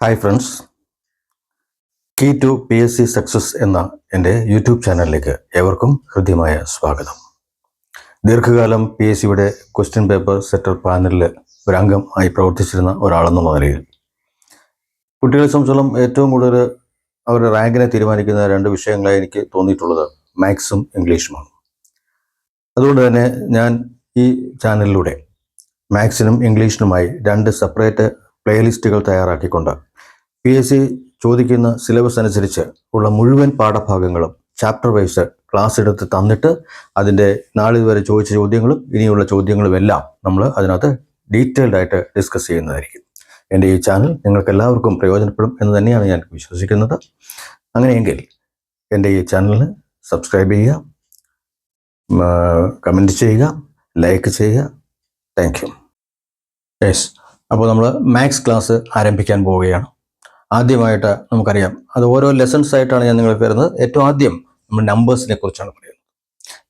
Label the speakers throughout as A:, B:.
A: Hi friends key to P S C success എന്ന എന്റെ YouTube ചാനലിലേക്ക് ഏവർക്കും ഹൃദ്യമായ സ്വാഗതം. ദീർഘകാലം പി എസ് സിയുടെ ക്വസ്റ്റ്യൻ പേപ്പർ സെറ്റർ പാനലിൽ ഒരു ആയി പ്രവർത്തിച്ചിരുന്ന ഒരാളെന്നുള്ള നിലയിൽ. കുട്ടികളെ സംബന്ധിച്ചോളം ഏറ്റവും കൂടുതൽ അവരുടെ റാങ്കിനെ തീരുമാനിക്കുന്ന രണ്ട് വിഷയങ്ങളായി എനിക്ക് തോന്നിയിട്ടുള്ളത് മാത്സും ഇംഗ്ലീഷുമാണ് അതുകൊണ്ട് തന്നെ ഞാൻ ഈ ചാനലിലൂടെ മാത്സിനും ഇംഗ്ലീഷിനുമായി രണ്ട് സെപ്പറേറ്റ് പ്ലേലിസ്റ്റുകൾ തയ്യാറാക്കിക്കൊണ്ട് പി എസ് സി ചോദിക്കുന്ന സിലബസ് അനുസരിച്ച് ഉള്ള മുഴുവൻ പാഠഭാഗങ്ങളും ചാപ്റ്റർ വൈസ് ക്ലാസ് എടുത്ത് തന്നിട്ട് അതിന്റെ നാളിതുവരെ ചോദിച്ച ചോദ്യങ്ങളും ഇനിയുള്ള ചോദ്യങ്ങളും എല്ലാം നമ്മൾ അതിനകത്ത് ഡീറ്റെയിൽഡ് ആയിട്ട് ഡിസ്കസ് ചെയ്യുന്നതായിരിക്കും. എന്റെ ഈ ചാനൽ നിങ്ങൾക്ക് എല്ലാവർക്കും പ്രയോജനപ്പെടും എന്ന് തന്നെയാണ് ഞാൻ വിശ്വസിക്കുന്നത്. അങ്ങനെയെങ്കിൽ എന്റെ ഈ ചാനലിന് സബ്സ്ക്രൈബ് ചെയ്യുക കമന്റ് ചെയ്യുക ലൈക്ക് ചെയ്യുക. താങ്ക് യു യെസ് അപ്പോൾ നമ്മൾ മാത്സ് ക്ലാസ് ആരംഭിക്കാൻ പോവുകയാണ്. ആദ്യമായിട്ട് നമുക്കറിയാം അത് ഓരോ ലെസൺസ് ആയിട്ടാണ് ഞാൻ നിങ്ങൾക്ക് വരുന്നത് ഏറ്റവും ആദ്യം നമ്മൾ നമ്പേഴ്സിനെ കുറിച്ചാണ് പറയുന്നത്.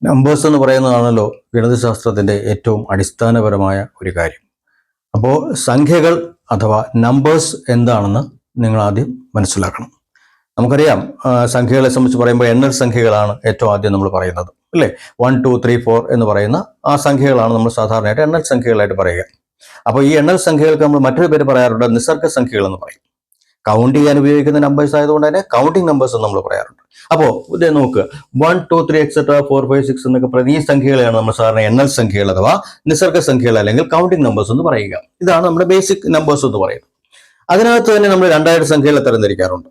A: നമ്പേഴ്സ് എന്ന് പറയുന്നതാണല്ലോ ഗണിതശാസ്ത്രത്തിന്റെ ഏറ്റവും അടിസ്ഥാനപരമായ ഒരു കാര്യം. അപ്പോൾ സംഖ്യകൾ അഥവാ നമ്പേഴ്സ് എന്താണെന്ന് നിങ്ങൾ ആദ്യം മനസ്സിലാക്കണം. നമുക്കറിയാം സംഖ്യകളെ സംബന്ധിച്ച് പറയുമ്പോൾ എണ്ണൽ സംഖ്യകളാണ് ഏറ്റവും ആദ്യം നമ്മൾ പറയുന്നത്. അല്ലേ? വൺ ടു ത്രീ ഫോർ എന്ന് പറയുന്ന ആ സംഖ്യകളാണ് നമ്മൾ സാധാരണയായിട്ട് എണ്ണൽ സംഖ്യകളായിട്ട് പറയുക. അപ്പോൾ ഈ എണ്ണൽ സംഖ്യകൾക്ക് നമ്മൾ മറ്റൊരു പേര് പറയാറുണ്ട് നിസർഗ സംഖ്യകൾ എന്ന് പറയും. കൗണ്ട് ചെയ്യാൻ ഉപയോഗിക്കുന്ന നമ്പേഴ്സ് ആയതുകൊണ്ട് തന്നെ കൗണ്ടിങ് നമ്പേഴ്സ് എന്ന് നമ്മൾ പറയാറുണ്ട്. അപ്പോൾ ഇത് നോക്കുക one two three etcetera four five six എന്നൊക്കെ പറയുന്ന ഈ സംഖ്യകളെയാണ് നമ്മൾ സാധാരണ എണ്ണൽ സംഖ്യകൾ അഥവാ നിസർഗ സംഖ്യകൾ അല്ലെങ്കിൽ കൗണ്ടിങ് നമ്പേഴ്സ് എന്ന് പറയുക. ഇതാണ് നമ്മുടെ ബേസിക് നമ്പേഴ്സ് എന്ന് പറയുന്നത്. അതിനകത്ത് തന്നെ നമ്മൾ രണ്ടായിരം സംഖ്യകളെ തരംതിരിക്കാറുണ്ട്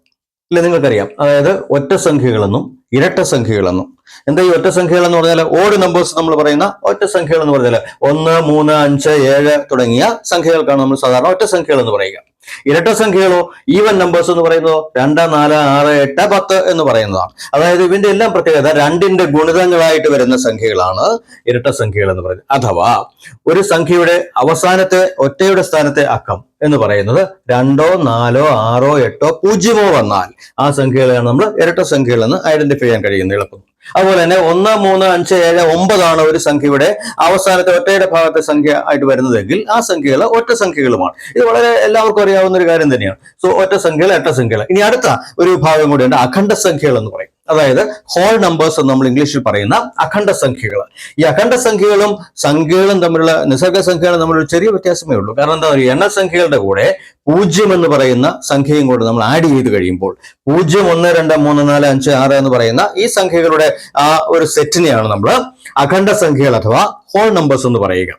A: ഇല്ല നിങ്ങൾക്കറിയാം. അതായത് ഒറ്റ സംഖ്യകളെന്നും ഇരട്ട സംഖ്യകളെന്നും. എന്താ ഈ ഒറ്റ സംഖ്യകൾ എന്ന് പറഞ്ഞാൽ ഓഡ് നമ്പേഴ്സ് നമ്മൾ പറയുന്ന ഒറ്റ സംഖ്യകൾ എന്ന് പറഞ്ഞാൽ ഒന്ന് മൂന്ന് അഞ്ച് ഏഴ് തുടങ്ങിയ സംഖ്യകൾക്കാണ് നമ്മൾ സാധാരണ ഒറ്റ സംഖ്യകൾ എന്ന് പറയുക. ഇരട്ട സംഖ്യകളോ ഈവൻ നമ്പേഴ്സ് എന്ന് പറയുന്നതോ രണ്ട് നാല് ആറ് എട്ട് പത്ത് എന്ന് പറയുന്നതാണ്. അതായത് ഇവന്റെ എല്ലാം പ്രത്യേകത രണ്ടിന്റെ ഗുണിതങ്ങളായിട്ട് വരുന്ന സംഖ്യകളാണ് ഇരട്ട സംഖ്യകൾ എന്ന് പറയുന്നത്. അഥവാ ഒരു സംഖ്യയുടെ അവസാനത്തെ ഒറ്റയുടെ സ്ഥാനത്തെ അക്കം എന്ന് പറയുന്നത് രണ്ടോ നാലോ ആറോ എട്ടോ പൂജ്യമോ വന്നാൽ ആ സംഖ്യകളെയാണ് നമ്മൾ ഇരട്ട സംഖ്യകൾ എന്ന് ഐഡന്റിഫൈ ചെയ്യാൻ കഴിയുന്ന എളുപ്പം. അതുപോലെ തന്നെ ഒന്ന് മൂന്ന് അഞ്ച് ഏഴ് ഒമ്പതാണ് ഒരു സംഖ്യയുടെ അവസാനത്തെ ഒറ്റയുടെ ഭാഗത്തെ സംഖ്യ ആയിട്ട് വരുന്നതെങ്കിൽ ആ സംഖ്യകൾ ഒറ്റ സംഖ്യകളുമാണ്. ഇത് വളരെ എല്ലാവർക്കും അറിയാവുന്ന ഒരു കാര്യം തന്നെയാണ്. സോ ഒറ്റ സംഖ്യകൾ എട്ട സംഖ്യകൾ. ഇനി അടുത്ത ഒരു വിഭാഗം കൂടിയുണ്ട് അഖണ്ഡ സംഖ്യകൾ എന്ന് പറയും. അതായത് ഹോൾ നമ്പേഴ്സ് എന്ന് നമ്മൾ ഇംഗ്ലീഷിൽ പറയുന്ന അഖണ്ഡ സംഖ്യകൾ. ഈ അഖണ്ഡ സംഖ്യകളും സംഖ്യകളും തമ്മിലുള്ള നിസർഗ സംഖ്യകളും തമ്മിലുള്ള ചെറിയ വ്യത്യാസമേ ഉള്ളൂ. കാരണം എന്താ പറയുക? എണ്ണ സംഖ്യകളുടെ കൂടെ പൂജ്യം എന്ന് പറയുന്ന സംഖ്യയും കൂടെ നമ്മൾ ആഡ് ചെയ്ത് കഴിയുമ്പോൾ പൂജ്യം ഒന്ന് രണ്ട് മൂന്ന് നാല് അഞ്ച് ആറ് എന്ന് പറയുന്ന ഈ സംഖ്യകളുടെ ആ ഒരു സെറ്റിനെയാണ് നമ്മൾ അഖണ്ഡ സംഖ്യകൾ അഥവാ ഹോൾ നമ്പേഴ്സ് എന്ന് പറയുക.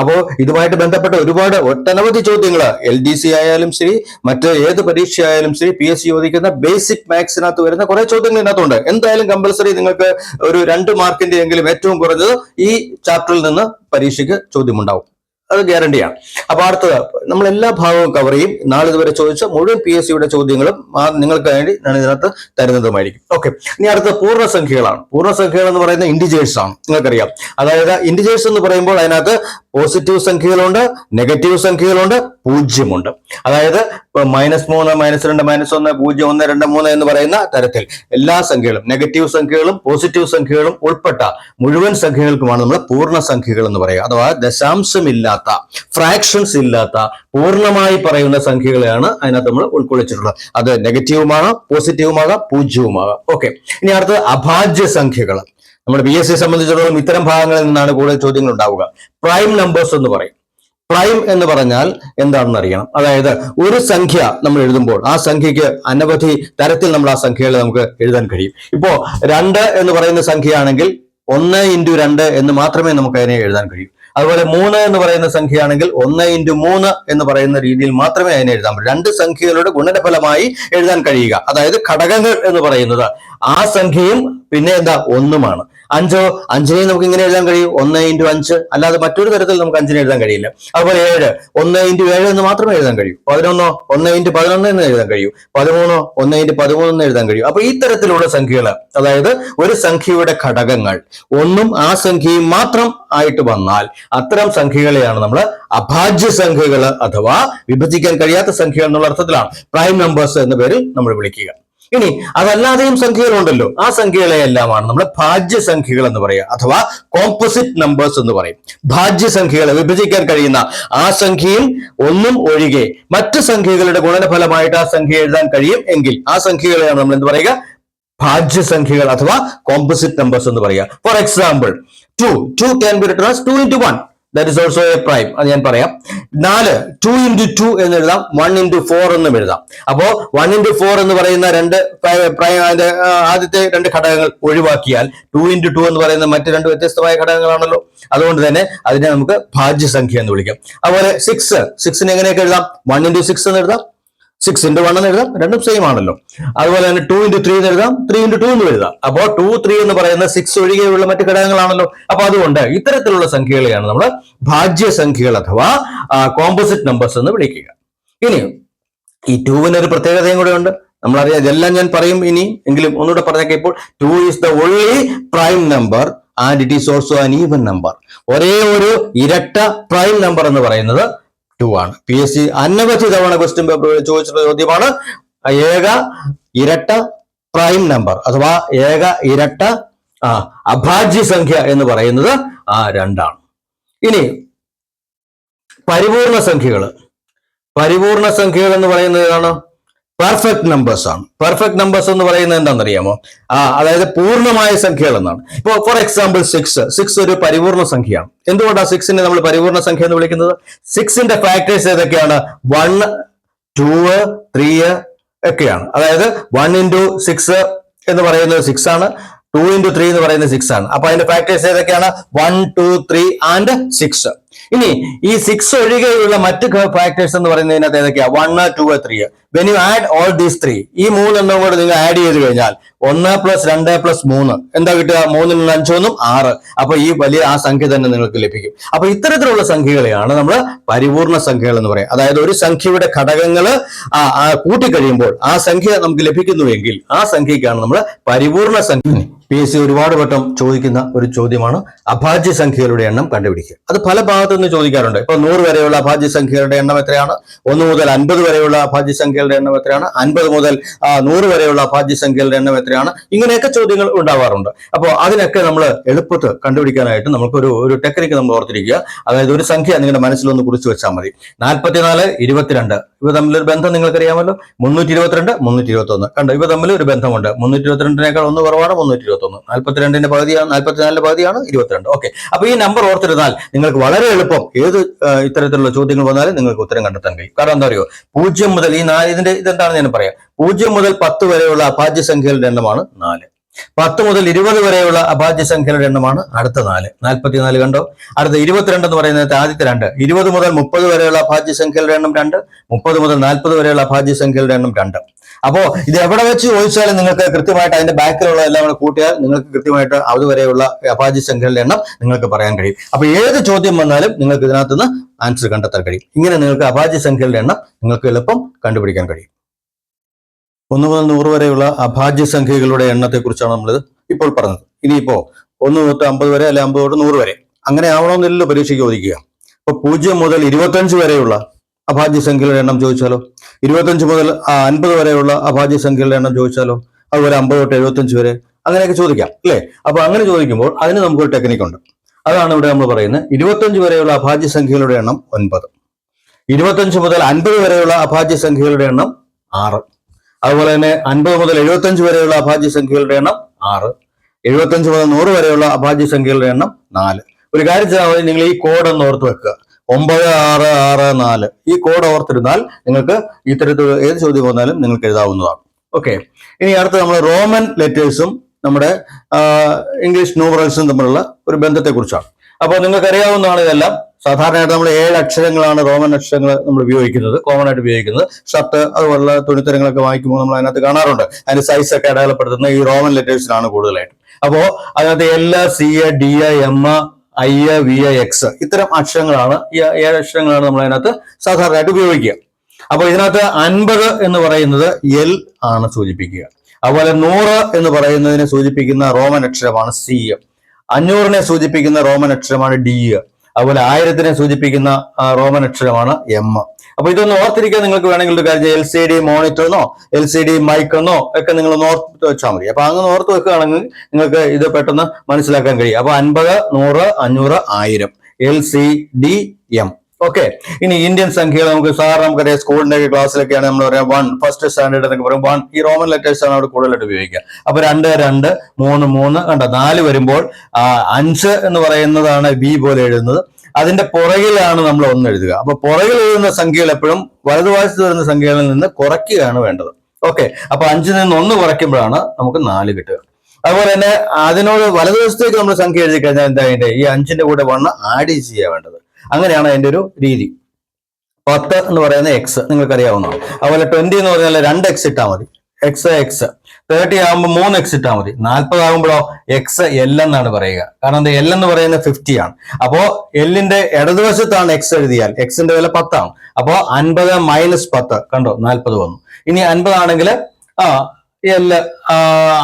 A: അപ്പോൾ ഇതുമായിട്ട് ബന്ധപ്പെട്ട ഒരുപാട് ഒട്ടനവധി ചോദ്യങ്ങൾ എൽ ഡി സി ആയാലും ശരി മറ്റ് ഏത് പരീക്ഷ ആയാലും ശരി പി എസ് സി ചോദിക്കുന്ന ബേസിക് മാത്സിനകത്ത് വരുന്ന കുറെ ചോദ്യങ്ങൾ ഇതിനകത്തുണ്ട്. എന്തായാലും കമ്പൽസറി നിങ്ങൾക്ക് ഒരു രണ്ട് മാർക്കിന്റെ എങ്കിലും ഏറ്റവും കുറഞ്ഞത് ഈ ചാപ്റ്ററിൽ നിന്ന് പരീക്ഷയ്ക്ക് ചോദ്യമുണ്ടാവും. അത് ഗ്യാരണ്ടിയാണ് അപ്പൊ അടുത്തത് നമ്മൾ എല്ലാ ഭാഗവും കവർ ചെയ്യും. നാളെ ഇതുവരെ ചോദിച്ച മുഴുവൻ പി എസ് സിയുടെ ചോദ്യങ്ങളും നിങ്ങൾക്ക് വേണ്ടി ഞാൻ ഇതിനകത്ത് തരുന്നതുമായിരിക്കും. ഓക്കെ ഇനി അടുത്ത പൂർണസംഖ്യകളാണ്. പൂർണസംഖ്യകൾ എന്ന് പറയുന്ന ഇൻഡിജേഴ്സ് ആണ്. നിങ്ങൾക്കറിയാം. അതായത് ഇൻഡിജേഴ്സ് എന്ന് പറയുമ്പോൾ അതിനകത്ത് പോസിറ്റീവ് സംഖ്യകളുണ്ട് നെഗറ്റീവ് സംഖ്യകളുണ്ട് പൂജ്യമുണ്ട്. അതായത് മൈനസ് മൂന്ന് മൈനസ് രണ്ട് മൈനസ് ഒന്ന് പൂജ്യം ഒന്ന് രണ്ട് മൂന്ന് എന്ന് പറയുന്ന തരത്തിൽ എല്ലാ സംഖ്യകളും നെഗറ്റീവ് സംഖ്യകളും പോസിറ്റീവ് സംഖ്യകളും ഉൾപ്പെട്ട മുഴുവൻ സംഖ്യകൾക്കുമാണ് നമ്മൾ പൂർണ സംഖ്യകൾ എന്ന് പറയുക. അഥവാ ദശാംശമില്ലാത്ത ഫ്രാക്ഷൻസ് ഇല്ലാത്ത പൂർണമായി പറയുന്ന സംഖ്യകളെയാണ് അതിനകത്ത് നമ്മൾ ഉൾക്കൊള്ളിച്ചിട്ടുള്ളത്. അത് നെഗറ്റീവുമാകാം പോസിറ്റീവുമാകാം പൂജ്യവുമാകാം. ഓക്കെ ഇനി അടുത്തത് അഭാജ്യ സംഖ്യകൾ നമ്മുടെ ബി എസ് സി സംബന്ധിച്ചിടത്തോളം ഇത്തരം ഭാഗങ്ങളിൽ നിന്നാണ് കൂടുതൽ ചോദ്യങ്ങൾ ഉണ്ടാവുക. പ്രൈം നമ്പേഴ്സ് എന്ന് പറയും. പ്രൈം എന്ന് പറഞ്ഞാൽ എന്താണെന്ന് അറിയണം. അതായത് ഒരു സംഖ്യ നമ്മൾ എഴുതുമ്പോൾ ആ സംഖ്യയ്ക്ക് അനവധി തരത്തിൽ നമ്മൾ ആ സംഖ്യകളെ നമുക്ക് എഴുതാൻ കഴിയും. ഇപ്പോ രണ്ട് എന്ന് പറയുന്ന സംഖ്യയാണെങ്കിൽ ഒന്ന് ഇന്റു രണ്ട് എന്ന് മാത്രമേ നമുക്ക് അതിനെ എഴുതാൻ കഴിയൂ. അതുപോലെ മൂന്ന് എന്ന് പറയുന്ന സംഖ്യയാണെങ്കിൽ ഒന്ന് ഇന്റു മൂന്ന് എന്ന് പറയുന്ന രീതിയിൽ മാത്രമേ അതിനെ എഴുതാൻ പറ്റൂ. രണ്ട് സംഖ്യകളുടെ ഗുണനഫലമായി എഴുതാൻ കഴിയുക. അതായത് ഘടകങ്ങൾ എന്ന് പറയുന്നത് ആ സംഖ്യയും പിന്നെ എന്താ ഒന്നുമാണ്. അഞ്ചോ അഞ്ചിനെ നമുക്ക് ഇങ്ങനെ എഴുതാൻ കഴിയും. ഒന്ന് ഇന്റു അഞ്ച്. അല്ലാതെ മറ്റൊരു തരത്തിൽ നമുക്ക് അഞ്ചിനെ എഴുതാൻ കഴിയില്ല. അതുപോലെ ഏഴ്. ഒന്ന് ഇന്റു ഏഴ് എന്ന് മാത്രമേ എഴുതാൻ കഴിയൂ. പതിനൊന്നോ ഒന്ന് ഇന്റു പതിനൊന്ന് എന്ന് എഴുതാൻ കഴിയൂ. പതിമൂന്നോ ഒന്ന് ഇന്റു പതിമൂന്ന് എന്ന് എഴുതാൻ കഴിയും. അപ്പൊ ഈ തരത്തിലുള്ള സംഖ്യകൾ അതായത് ഒരു സംഖ്യയുടെ ഘടകങ്ങൾ ഒന്നും ആ സംഖ്യയും മാത്രം ആയിട്ട് വന്നാൽ അത്തരം സംഖ്യകളെയാണ് നമ്മൾ അഭാജ്യ സംഖ്യകൾ അഥവാ വിഭജിക്കാൻ കഴിയാത്ത സംഖ്യകൾ എന്നുള്ള അർത്ഥത്തിലാണ്. പ്രൈം നമ്പേഴ്സ് എന്ന പേരിൽ നമ്മൾ വിളിക്കുക. ഇനി അതല്ലാതെയും സംഖ്യകളുണ്ടല്ലോ. ആ സംഖ്യകളെല്ലാമാണ് നമ്മൾ ഭാജ്യസംഖ്യകൾ എന്ന് പറയുക. അഥവാ കോമ്പോസിറ്റ് നമ്പേഴ്സ് എന്ന് പറയും. ഭാജ്യസംഖ്യകളെ വിഭജിക്കാൻ കഴിയുന്ന ആ സംഖ്യയും ഒന്നും ഒഴികെ മറ്റു സംഖ്യകളുടെ ഗുണനഫലമായിട്ട് ആ സംഖ്യ എഴുതാൻ കഴിയും എങ്കിൽ ആ സംഖ്യകളെയാണ് നമ്മൾ എന്ത് പറയുക? ഭാജ്യസംഖ്യകൾ അഥവാ കോമ്പോസിറ്റ് നമ്പേഴ്സ് എന്ന് പറയുക. For example two two can be written two into one that is also a prime അത് ഞാൻ പറയാം. നാല് ടു ഇന്റു ടു എന്ന് എഴുതാം. വൺ ഇന്റു ഫോർ എന്നും എഴുതാം. അപ്പോ വൺ ഇന്റു ഫോർ എന്ന് പറയുന്ന രണ്ട് പ്രൈ- അതിന്റെ, ആദ്യത്തെ രണ്ട് ഘടകങ്ങൾ ഒഴിവാക്കിയാൽ ടു ഇന്റു ടു എന്ന് പറയുന്ന മറ്റ് രണ്ട് വ്യത്യസ്തമായ ഘടകങ്ങളാണല്ലോ. അതുകൊണ്ട് തന്നെ അതിനെ നമുക്ക് ഭാജ്യസംഖ്യ എന്ന് വിളിക്കാം. അതുപോലെ സിക്സ് സിക്സിന് എങ്ങനെയൊക്കെ എഴുതാം? വൺ ഇന്റു സിക്സ് എന്ന് എഴുതാം. സിക്സ് ഇന്റു വൺ എന്ന് എഴുതാം. രണ്ടും സെയിം ആണല്ലോ. അതുപോലെ തന്നെ ടു ഇന്റു ത്രീ എന്ന് എഴുതാം. ത്രീ ഇന്റു ടു എന്ന് എഴുതാം. അപ്പോൾ ടു ത്രീ എന്ന് പറയുന്ന സിക്സ് ഒഴികെയുള്ള മറ്റു ഘടകങ്ങളാണല്ലോ. അപ്പൊ അതുകൊണ്ട് ഇത്തരത്തിലുള്ള സംഖ്യകളെയാണ് നമ്മൾ ഭാജ്യസംഖ്യകൾ അഥവാ കോമ്പോസിറ്റ് നമ്പേഴ്സ് എന്ന് വിളിക്കുക. ഇനി ഈ ടൂവിന് ഒരു പ്രത്യേകതയും കൂടെ ഉണ്ട്. നമ്മളറിയാം ഇതെല്ലാം ഞാൻ പറയും ഇനി. എങ്കിലും ഒന്നുകൂടെ പറഞ്ഞേക്കാം ഇപ്പോൾ. Two is the only prime number and it is also an even number ഒരേ ഒരു ഇരട്ട പ്രൈം നമ്പർ എന്ന് പറയുന്നത് ടു ആണ്. പി എസ് സി അനവധി തവണ ക്വസ്റ്റ്യൻ പേപ്പറുകളിൽ ചോദിച്ചിട്ടുള്ള ചോദ്യമാണ്. ഏക ഇരട്ട പ്രൈം നമ്പർ അഥവാ ഏക ഇരട്ട ആ അഭാജ്യ സംഖ്യ എന്ന് പറയുന്നത് ആ രണ്ടാണ്. ഇനി പരിപൂർണ സംഖ്യകൾ പരിപൂർണ സംഖ്യകൾ എന്ന് പറയുന്നത് ഏതാണ്? പെർഫെക്റ്റ് നമ്പേഴ്സ് ആണ്. പെർഫെക്റ്റ് നമ്പേഴ്സ് എന്ന് പറയുന്നത് എന്താണെന്നറിയാമോ? ആ അതായത് പൂർണമായ സംഖ്യകൾ എന്നാണ്. ഇപ്പൊ ഫോർ എക്സാമ്പിൾ സിക്സ് സിക്സ് ഒരു പരിപൂർണ സംഖ്യയാണ്. എന്തുകൊണ്ടാണ് സിക്സിനെ നമ്മൾ പരിപൂർണ സംഖ്യ എന്ന് വിളിക്കുന്നത്? സിക്സിന്റെ ഫാക്ടേഴ്സ് ഏതൊക്കെയാണ്? വൺ ടു ത്രീ ഒക്കെയാണ്. അതായത് വൺ ഇന്റു സിക്സ് എന്ന് പറയുന്നത് സിക്സ് ആണ്. ടു ഇന്റു ത്രീ എന്ന് പറയുന്നത് സിക്സ് ആണ്. അപ്പൊ അതിന്റെ ഫാക്ടേഴ്സ് ഏതൊക്കെയാണ്? One two three and six ഇനി ഈ സിക്സ് ഒഴികെയുള്ള മറ്റ് ഫാക്ടേഴ്സ് എന്ന് പറയുന്നതിനകത്ത് ഏതൊക്കെയാണ് one two three when you add all these three ഈ മൂന്നെണ്ണം കൂടെ നിങ്ങൾ ആഡ് ചെയ്ത് കഴിഞ്ഞാൽ ഒന്ന് പ്ലസ് രണ്ട് പ്ലസ് മൂന്ന്. എന്താ കിട്ടുക? മൂന്നിൽ നിന്ന് അഞ്ചൊന്നും ആറ്. അപ്പൊ ഈ വലിയ ആ സംഖ്യ തന്നെ നിങ്ങൾക്ക് ലഭിക്കും. അപ്പൊ ഇത്തരത്തിലുള്ള സംഖ്യകളെയാണ് നമ്മൾ പരിപൂർണ സംഖ്യകൾ എന്ന് പറയാം അതായത് ഒരു സംഖ്യയുടെ ഘടകങ്ങൾ കൂട്ടിക്കഴിയുമ്പോൾ ആ സംഖ്യ നമുക്ക് ലഭിക്കുന്നുവെങ്കിൽ ആ സംഖ്യക്കാണ് നമ്മൾ പരിപൂർണ സംഖ്യ. പി എസ് സി ഒരുപാട് വട്ടം ചോദിക്കുന്ന ഒരു ചോദ്യമാണ് അഭാജ്യ സംഖ്യകളുടെ എണ്ണം കണ്ടുപിടിക്കുക. അത് പല ഭാഗത്തു നിന്ന് ചോദിക്കാറുണ്ട്. ഇപ്പൊ നൂറ് വരെയുള്ള അഭാജ്യ സംഖ്യകളുടെ എണ്ണം എത്രയാണ്? ഒന്ന് മുതൽ അൻപത് വരെയുള്ള അഭാജ്യ സംഖ്യകളുടെ എണ്ണം എത്രയാണ്? അൻപത് മുതൽ നൂറ് വരെയുള്ള അഭാജ്യ സംഖ്യകളുടെ എണ്ണം എത്രയാണ്? ഇങ്ങനെയൊക്കെ ചോദ്യങ്ങൾ ഉണ്ടാവാറുണ്ട്. അപ്പോൾ അതിനൊക്കെ നമ്മൾ എളുപ്പത്തിൽ കണ്ടുപിടിക്കാനായിട്ട് നമുക്കൊരു ഒരു ടെക്നിക്ക് നമ്മൾ ഓർത്തിരിക്കുക. അതായത് ഒരു സംഖ്യ നിങ്ങളുടെ മനസ്സിലൊന്ന് കുറിച്ച് വെച്ചാൽ മതി. നാൽപ്പത്തിനാല് ഇരുപത്തിരണ്ട്. ഇവ തമ്മിലൊരു ബന്ധം നിങ്ങൾക്കറിയാമല്ലോ? മുന്നൂറ്റി ഇരുപത്തിരണ്ട് മുന്നൂറ്റി ഇരുപത്തി ഒന്ന് കണ്ടോ ഇവ തമ്മിൽ ഒരു ബന്ധമുണ്ട്. മുന്നൂറ്റി ഇരുപത്തിരണ്ടിനേക്കാൾ ഒന്ന് കുറവാണ് മുന്നൂറ്റി ഇരുപത്തി ഒന്ന് നാൽപ്പത്തിരണ്ടിന്റെ പകുതിയാണ് നാൽപ്പത്തിനാലിന്റെ പകുതിയാണ് ഇരുപത്തിരണ്ട്. ഓക്കെ. അപ്പൊ ഈ നമ്പർ ഓർത്തിരുന്നാൽ നിങ്ങൾക്ക് വളരെ എളുപ്പം ഏത് ഇത്തരത്തിലുള്ള ചോദ്യങ്ങൾ വന്നാലും നിങ്ങൾക്ക് ഉത്തരം കണ്ടെത്താൻ കഴിയും. കാരണം എന്താ പറയുക പൂജ്യം മുതൽ ഈ നാല് ഇതിന്റെ ഇതെന്താണെന്ന് ഞാൻ പറയാം. പൂജ്യം മുതൽ പത്ത് വരെയുള്ള അഭാജ്യ സംഖ്യകളുടെ എണ്ണമാണ് നാല്. പത്ത് മുതൽ ഇരുപത് വരെയുള്ള അഭാജ്യ സംഖ്യകളുടെ എണ്ണമാണ് അടുത്ത നാല്. നാൽപ്പത്തിനാല് കണ്ടോ? അടുത്ത ഇരുപത്തിരണ്ട് എന്ന് പറയുന്നത് ആദ്യത്തെ രണ്ട്. ഇരുപത് മുതൽ മുപ്പത് വരെയുള്ള അഭാജ്യ സംഖ്യകളുടെ എണ്ണം രണ്ട്. മുപ്പത് മുതൽ നാൽപ്പത് വരെയുള്ള അഭാജ്യ സംഖ്യകളുടെ എണ്ണം രണ്ട്. അപ്പോ ഇത് എവിടെ വെച്ച് ചോദിച്ചാലും നിങ്ങൾക്ക് കൃത്യമായിട്ട് അതിന്റെ ബാക്കിലുള്ള എല്ലാം കൂടെ കൂട്ടിയാൽ നിങ്ങൾക്ക് കൃത്യമായിട്ട് അതുവരെയുള്ള അഭാജ്യ സംഖ്യകളുടെ എണ്ണം നിങ്ങൾക്ക് പറയാൻ കഴിയും. അപ്പൊ ഏത് ചോദ്യം വന്നാലും നിങ്ങൾക്ക് ഇതിനകത്തുനിന്ന് ആൻസർ കണ്ടെത്താൻ കഴിയും. ഇങ്ങനെ നിങ്ങൾക്ക് അഭാജ്യ സംഖ്യകളുടെ എണ്ണം നിങ്ങൾക്ക് എളുപ്പം കണ്ടുപിടിക്കാൻ കഴിയും. ഒന്ന് മുതൽ നൂറ് വരെയുള്ള അഭാജ്യ സംഖ്യകളുടെ എണ്ണത്തെ കുറിച്ചാണ് നമ്മൾ ഇപ്പോൾ പറഞ്ഞത്. ഇനിയിപ്പോ ഒന്ന് തൊട്ട് അമ്പത് വരെ അല്ലെ അമ്പത് തൊട്ട് നൂറ് വരെ. അങ്ങനെ ആവണമെന്നില്ലല്ലോ പരീക്ഷയ്ക്ക് ചോദിക്കുക. അപ്പൊ പൂജ്യം മുതൽ ഇരുപത്തഞ്ച് വരെയുള്ള അഭാജ്യ സംഖ്യകളുടെ എണ്ണം ചോദിച്ചാലോ? ഇരുപത്തഞ്ച് മുതൽ അൻപത് വരെയുള്ള അഭാജ്യ സംഖ്യകളുടെ എണ്ണം ചോദിച്ചാലോ? അതുപോലെ അമ്പത് തൊട്ട് എഴുപത്തഞ്ച് വരെ. അങ്ങനെയൊക്കെ ചോദിക്കാം അല്ലേ? അപ്പൊ അങ്ങനെ ചോദിക്കുമ്പോൾ അതിന് നമുക്കൊരു ടെക്നിക്ക് ഉണ്ട്. അതാണ് ഇവിടെ നമ്മൾ പറയുന്നത് ഇരുപത്തഞ്ച് വരെയുള്ള അഭാജ്യ സംഖ്യകളുടെ എണ്ണം ഒൻപത്. ഇരുപത്തഞ്ച് മുതൽ അൻപത് വരെയുള്ള അഭാജ്യ സംഖ്യകളുടെ എണ്ണം ആറ്. അതുപോലെ തന്നെ അൻപത് മുതൽ എഴുപത്തഞ്ച് വരെയുള്ള അഭാജ്യ സംഖ്യകളുടെ എണ്ണം ആറ്. എഴുപത്തഞ്ച് മുതൽ നൂറ് വരെയുള്ള അഭാജ്യ സംഖ്യകളുടെ എണ്ണം നാല്. ഒരു കാര്യം ചെയ്താൽ മതി നിങ്ങൾ ഈ കോഡ് ഒന്ന് ഓർത്ത് വെക്കുക. ഒമ്പത് ആറ് ആറ് നാല്. ഈ കോഡ് ഓർത്തിരുന്നാൽ നിങ്ങൾക്ക് ഇത്തരത്തിൽ ഏത് ചോദ്യം വന്നാലും നിങ്ങൾക്ക് എഴുതാവുന്നതാണ്. ഓക്കെ ഇനി അടുത്ത് നമ്മൾ റോമൻ ലെറ്റേഴ്സും നമ്മുടെ ഇംഗ്ലീഷ് ന്യൂമറൽസും തമ്മിലുള്ള ഒരു ബന്ധത്തെക്കുറിച്ചാണ്. അപ്പോൾ നിങ്ങൾക്ക് അറിയാവുന്നതാണ് ഇതെല്ലാം. സാധാരണയായിട്ട് നമ്മൾ ഏഴ് അക്ഷരങ്ങളാണ് റോമൻ അക്ഷരങ്ങൾ നമ്മൾ ഉപയോഗിക്കുന്നത് കോമൺ ആയിട്ട് ഉപയോഗിക്കുന്നത്. ഷർട്ട് അതുപോലുള്ള തുണിത്തരങ്ങളൊക്കെ വാങ്ങിക്കുമ്പോൾ നമ്മൾ അതിനകത്ത് കാണാറുണ്ട്. അതിന്റെ സൈസ് ഒക്കെ അടയാളപ്പെടുത്തുന്ന ഈ റോമൻ ലെറ്റേഴ്സിലാണ് കൂടുതലായിട്ട്. അപ്പോ അതിനകത്ത് L C A D M I V X ഇത്തരം അക്ഷരങ്ങളാണ് ഈ ഏഴ് അക്ഷരങ്ങളാണ് നമ്മൾ അതിനകത്ത് സാധാരണയായിട്ട് ഉപയോഗിക്കുക. അപ്പോൾ ഇതിനകത്ത് അൻപത് എന്ന് പറയുന്നത് എൽ ആണ് സൂചിപ്പിക്കുക. അതുപോലെ നൂറ് എന്ന് പറയുന്നതിനെ സൂചിപ്പിക്കുന്ന റോമൻ അക്ഷരമാണ് സി അഞ്ഞൂറിനെ സൂചിപ്പിക്കുന്ന റോമൻ അക്ഷരമാണ് ഡി അതുപോലെ ആയിരത്തിനെ സൂചിപ്പിക്കുന്ന റോമൻ അക്ഷരമാണ് എം അപ്പൊ ഇതൊന്ന് ഓർത്തിരിക്കാൻ നിങ്ങൾക്ക് വേണമെങ്കിൽ ഒരു കാര്യം എൽ സി ഡി മോണിറ്ററിനോ എൽ സി ഡി മൈക്കെന്നോ ഒക്കെ നിങ്ങൾ ഓർത്ത് വെച്ചാൽ മതി. അപ്പൊ അങ്ങനെ ഓർത്ത് വെക്കുകയാണെങ്കിൽ നിങ്ങൾക്ക് ഇത് പെട്ടെന്ന് മനസ്സിലാക്കാൻ കഴിയും. അപ്പൊ അൻപത് നൂറ് അഞ്ഞൂറ് ആയിരം. L C D M okay ഇനി ഇന്ത്യൻ സംഖ്യകൾ നമുക്ക് സാർ നമുക്കറിയാം സ്കൂളിന്റെ ക്ലാസ്സിലൊക്കെയാണ് നമ്മൾ പറയാം വൺ ഫസ്റ്റ് സ്റ്റാൻഡേർഡ് എന്നൊക്കെ പറയും. വൺ ഈ റോമൻ ലെറ്റേഴ്സ് ആണ് അവിടെ കൂടുതലായിട്ട് ഉപയോഗിക്കുക. അപ്പൊ രണ്ട് രണ്ട് മൂന്ന് മൂന്ന് കണ്ട? നാല് വരുമ്പോൾ അഞ്ച് എന്ന് പറയുന്നതാണ് ബി പോലെ എഴുതുന്നത്. അതിന്റെ പുറകിലാണ് നമ്മൾ ഒന്ന് എഴുതുക. അപ്പൊ പുറകിൽ എഴുതുന്ന സംഖ്യകൾ എപ്പോഴും വലതുവശത്ത് വരുന്ന സംഖ്യകളിൽ നിന്ന് കുറയ്ക്കുകയാണ് വേണ്ടത്. ഓക്കെ അപ്പൊ അഞ്ചിൽ നിന്ന് ഒന്ന് കുറയ്ക്കുമ്പോഴാണ് നമുക്ക് നാല് കിട്ടുക. അതുപോലെ തന്നെ അതിനോട് വലതുവശത്തേക്ക് നമ്മൾ സംഖ്യ എഴുതി കഴിഞ്ഞാൽ എന്താ ഈ അഞ്ചിന്റെ കൂടെ വണ്ണ് ആഡ് ചെയ്യുക വേണ്ടത്. അങ്ങനെയാണ് അതിന്റെ ഒരു രീതി. പത്ത് എന്ന് പറയുന്ന എക്സ് നിങ്ങൾക്ക് അറിയാവുന്നതാണ് അതുപോലെ ട്വന്റി എന്ന് പറഞ്ഞാൽ രണ്ട് എക്സ് ഇട്ടാൽ മതി. എക്സ് എക്സ് തേർട്ടി ആകുമ്പോൾ മൂന്ന് എക്സ് ഇട്ടാൽ മതി. നാൽപ്പത് ആകുമ്പോഴോ എക്സ് എൽ എന്നാണ് പറയുക. കാരണം എന്താ? എൽ എന്ന് പറയുന്നത് ഫിഫ്റ്റി ആണ്. അപ്പോ എല്ലിന്റെ ഇടതുവശത്താണ് എക്സ് എഴുതിയാൽ എക്സിന്റെ വില പത്താണ്. അപ്പോ അൻപത് മൈനസ് പത്ത്. കണ്ടോ? നാൽപ്പത് വന്നു. ഇനി അൻപതാണെങ്കിൽ ആ എൽ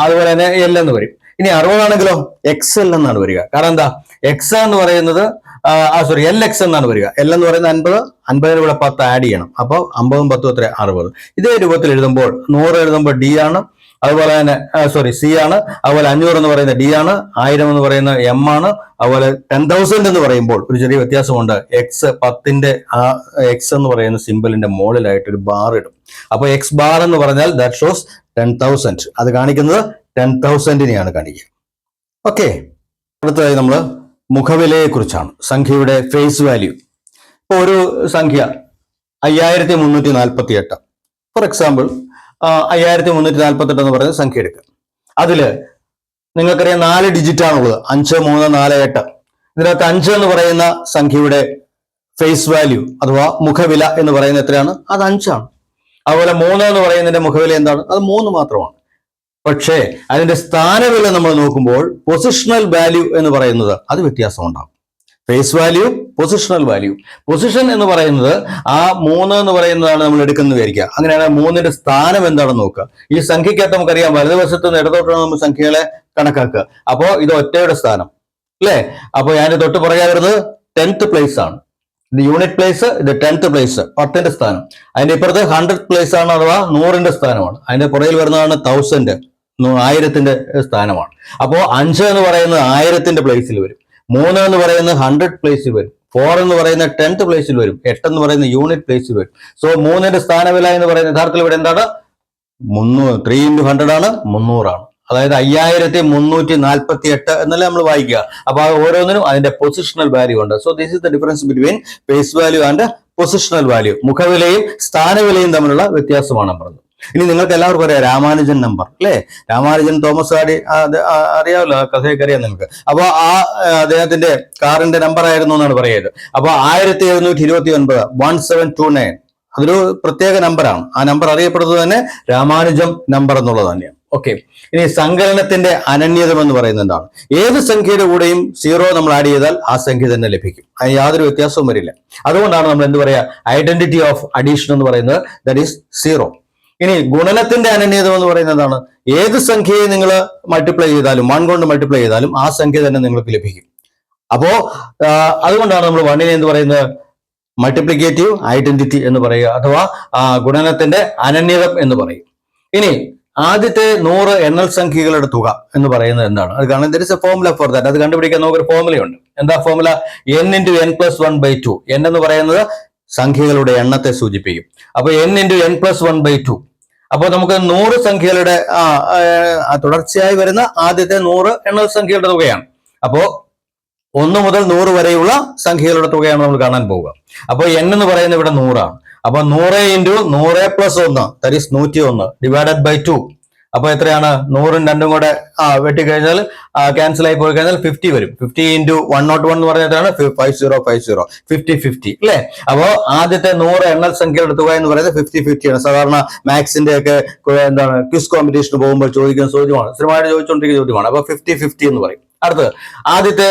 A: അതുപോലെ തന്നെ എൽ എന്ന് വരും. ഇനി അറുപതാണെങ്കിലോ എക്സ് എൽ എന്നാണ് വരിക. കാരണം എന്താ? എക്സ് എന്ന് പറയുന്നത് ആ സോറി എൽ എക്സ് എന്നാണ് വരിക. എൽ എന്ന് പറയുന്നത് അൻപത് അൻപതിന് ഇവിടെ പത്ത് ആഡ് ചെയ്യണം. അപ്പോൾ അമ്പതും പത്തും എത്ര അറുപത്. ഇതേ രൂപത്തിൽ എഴുതുമ്പോൾ നൂറ് എഴുതുമ്പോൾ ഡി ആണ് അതുപോലെ തന്നെ സോറി സി ആണ് അതുപോലെ അഞ്ഞൂറ് എന്ന് പറയുന്ന ഡി ആണ് ആയിരം എന്ന് പറയുന്ന എം ആണ് അതുപോലെ ടെൻ തൗസൻഡ് എന്ന് പറയുമ്പോൾ ഒരു ചെറിയ വ്യത്യാസമുണ്ട്. എക്സ് പത്തിന്റെ ആ എക്സ് എന്ന് പറയുന്ന സിമ്പിളിന്റെ മുകളിലായിട്ട് ഒരു ബാർ ഇടും. അപ്പോൾ എക്സ് ബാർ എന്ന് പറഞ്ഞാൽ ദാറ്റ് ഷോസ് ടെൻ തൗസൻഡ് അത് കാണിക്കുന്നത് ടെൻ തൗസൻഡിനെയാണ് കാണിക്കുക. ഓക്കെ അടുത്തതായി നമ്മൾ മുഖവിലയെ കുറിച്ചാണ് സംഖ്യയുടെ ഫേസ് വാല്യൂ ഇപ്പോൾ ഒരു സംഖ്യ അയ്യായിരത്തി മുന്നൂറ്റി നാൽപ്പത്തി എട്ട് ഫോർ എക്സാമ്പിൾ അയ്യായിരത്തി മുന്നൂറ്റി നാൽപ്പത്തി എട്ട് എന്ന് പറയുന്ന സംഖ്യ എടുക്കുക. അതിൽ നിങ്ങൾക്കറിയാം നാല് ഡിജിറ്റ് ആണുള്ളത്. അഞ്ച് മൂന്ന് നാല് എട്ട്. ഇതിനകത്ത് അഞ്ച് എന്ന് പറയുന്ന സംഖ്യയുടെ ഫേസ് വാല്യൂ അഥവാ മുഖവില എന്ന് പറയുന്നത് എത്രയാണ്? അത് അഞ്ചാണ്. അതുപോലെ മൂന്ന് എന്ന് പറയുന്നതിന്റെ മുഖവില എന്താണ്? അത് മൂന്ന് മാത്രമാണ്. പക്ഷേ അതിന്റെ സ്ഥാനവില നമ്മൾ നോക്കുമ്പോൾ പൊസിഷണൽ വാല്യൂ എന്ന് പറയുന്നത് അത് വ്യത്യാസം ഉണ്ടാകും face value positional value position എന്ന് പറയുന്നത് ആ മൂന്ന് എന്ന് പറയുന്നതാണ് നമ്മൾ എടുക്കുന്നത് വിചാരിക്കുക. അങ്ങനെയാണ് മൂന്നിന്റെ സ്ഥാനം എന്താണെന്ന് നോക്കുക. ഈ സംഖ്യക്കകത്ത് നമുക്കറിയാം വലതുവശത്ത് നിന്ന് ഇടതോട്ടാണ് നമ്മൾ സംഖ്യകളെ കണക്കാക്കുക. അപ്പോൾ ഇത് ഒറ്റയുടെ സ്ഥാനം. അല്ലേ? അപ്പോൾ ഞാൻ തൊട്ട് പറയാൻ വരുന്നത് ടെൻത്ത് പ്ലേസ് ആണ്. ഇത് യൂണിറ്റ് പ്ലേസ് ഇത് ടെൻത്ത് പ്ലേസ് പത്തിന്റെ സ്ഥാനം. അതിന്റെ ഇപ്പുറത്ത് ഹൺഡ്രഡ് പ്ലേസ് ആണ് അഥവാ നൂറിന്റെ സ്ഥാനമാണ്. അതിന്റെ പുറകിൽ വരുന്നതാണ് തൗസൻഡ് ആയിരത്തിന്റെ സ്ഥാനമാണ്. അപ്പോ അഞ്ച് എന്ന് പറയുന്നത് ആയിരത്തിന്റെ പ്ലേസിൽ വരും. മൂന്ന് എന്ന് പറയുന്നത് ഹൺഡ്രഡ് പ്ലേസിൽ വരും. ഫോർ എന്ന് പറയുന്ന ടെൻത്ത് പ്ലേസിൽ വരും. എട്ട് എന്ന് പറയുന്ന യൂണിറ്റ് പ്ലേസിൽ വരും. സോ മൂന്നിന്റെ സ്ഥാനവില എന്ന് പറയുന്ന യഥാർത്ഥത്തിൽ ഇവിടെ എന്താണ്? മുന്നൂറ് ത്രീ ഇന്റു ഹൺഡ്രഡ് ആണ് മുന്നൂറാണ്. അതായത് അയ്യായിരത്തി മുന്നൂറ്റി നാൽപ്പത്തി എട്ട് എന്നല്ലേ നമ്മൾ വായിക്കുക. അപ്പൊ ആ ഓരോന്നിനും അതിന്റെ പൊസിഷണൽ വാല്യൂ ഉണ്ട്. So this is the difference between face value and positional value മുഖവിലയും സ്ഥാനവിലയും തമ്മിലുള്ള വ്യത്യാസമാണ് പറഞ്ഞത്. ഇനി നിങ്ങൾക്ക് എല്ലാവർക്കും അറിയാം രാമാനുജൻ നമ്പർ അല്ലേ? രാമാനുജൻ തോമസ് ആടി അറിയാമല്ലോ കഥയൊക്കെ അറിയാം നിങ്ങൾക്ക്. അപ്പൊ ആ ആ, അദ്ദേഹത്തിന്റെ കാറിന്റെ നമ്പർ ആയിരുന്നു എന്നാണ് പറയുന്നത്. അപ്പോൾ ആയിരത്തി എഴുന്നൂറ്റി ഇരുപത്തി ഒൻപത് വൺ സെവൻ ടു നയൻ അതൊരു പ്രത്യേക നമ്പറാണ് ആ നമ്പർ അറിയപ്പെടുന്നത് തന്നെ രാമാനുജം നമ്പർ എന്നുള്ളത് തന്നെയാണ്. ഓക്കെ ഇനി സങ്കലനത്തിന്റെ അനന്യതം എന്ന് പറയുന്നത് എന്താണ്? ഏത് സംഖ്യയുടെ കൂടെയും സീറോ നമ്മൾ ആഡ് ചെയ്താൽ ആ സംഖ്യ തന്നെ ലഭിക്കും. അതിന് യാതൊരു വ്യത്യാസവും വരില്ല. അതുകൊണ്ടാണ് നമ്മൾ എന്ത് പറയുക ഐഡന്റിറ്റി ഓഫ് അഡീഷൻ എന്ന് പറയുന്നത്. ദറ്റ് ഈസ് സീറോ ഇനി ഗുണനത്തിന്റെ അനന്യതം എന്ന് പറയുന്നതാണ് ഏത് സംഖ്യയെ നിങ്ങൾ മൾട്ടിപ്ലൈ ചെയ്താലും വൺ കൊണ്ട് മൾട്ടിപ്ലൈ ചെയ്താലും ആ സംഖ്യ തന്നെ നിങ്ങൾക്ക് ലഭിക്കും. അപ്പോ അതുകൊണ്ടാണ് നമ്മൾ വണ്ണിനെ എന്ന് പറയുന്നത്? മൾട്ടിപ്ലിക്കേറ്റീവ് ഐഡന്റിറ്റി എന്ന് പറയുക അഥവാ ഗുണനത്തിന്റെ അനന്യതം എന്ന് പറയും. ഇനി ആദ്യത്തെ നൂറ് എണ്ണൽ സംഖ്യകളുടെ തുക എന്ന് പറയുന്നത് എന്താണ്? അത് കാരണം is a formula for that അത് കണ്ടുപിടിക്കാൻ നമുക്കൊരു ഫോർമുലയുണ്ട് എന്താ formula n into n plus one by two n എന്ന് പറയുന്നത് സംഖ്യകളുടെ എണ്ണത്തെ സൂചിപ്പിക്കും. അപ്പൊ n into n plus one by two അപ്പോൾ നമുക്ക് നൂറ് സംഖ്യകളുടെ തുടർച്ചയായി വരുന്ന ആദ്യത്തെ നൂറ് എണ്ണൽ സംഖ്യകളുടെ തുകയാണ്. അപ്പോൾ ഒന്ന് മുതൽ നൂറ് വരെയുള്ള സംഖ്യകളുടെ തുകയാണ് നമ്മൾ കാണാൻ പോവുക. അപ്പോൾ എൻ എന്ന് പറയുന്നത് ഇവിടെ നൂറാണ്. അപ്പൊ നൂറ് ഇന്റു നൂറ് പ്ലസ് ഒന്ന് ദറ്റ് നൂറ്റി ഒന്ന് ഡിവൈഡഡ് ബൈ ടു അപ്പൊ എത്രയാണ്? നൂറും രണ്ടും കൂടെ ആ വെട്ടിക്കഴിഞ്ഞാൽ ക്യാൻസൽ ആയി പോയി കഴിഞ്ഞാൽ ഫിഫ്റ്റി വരും. Fifty into one not one എന്ന് പറഞ്ഞാൽ എത്രയാണ്? Five zero five zero fifty fifty അല്ലേ? അപ്പോ ആദ്യത്തെ നൂറ് എണ്ണൽ സംഖ്യയുടെ തുക എന്ന് പറയുന്നത് ഫിഫ്റ്റി ആണ്. സാധാരണ മാത്സിന്റെ ഒക്കെ എന്താണ് ക്വിസ് കോമ്പറ്റീഷന് പോകുമ്പോൾ ചോദിക്കുന്ന ചോദ്യമാണ്. സ്ഥിരമായിട്ട് ചോദിച്ചുകൊണ്ടിരിക്കുന്ന ചോദ്യമാണ്. അപ്പൊ ഫിഫ്റ്റി ഫിഫ്റ്റി എന്ന് പറയും. അടുത്തത് ആദ്യത്തെ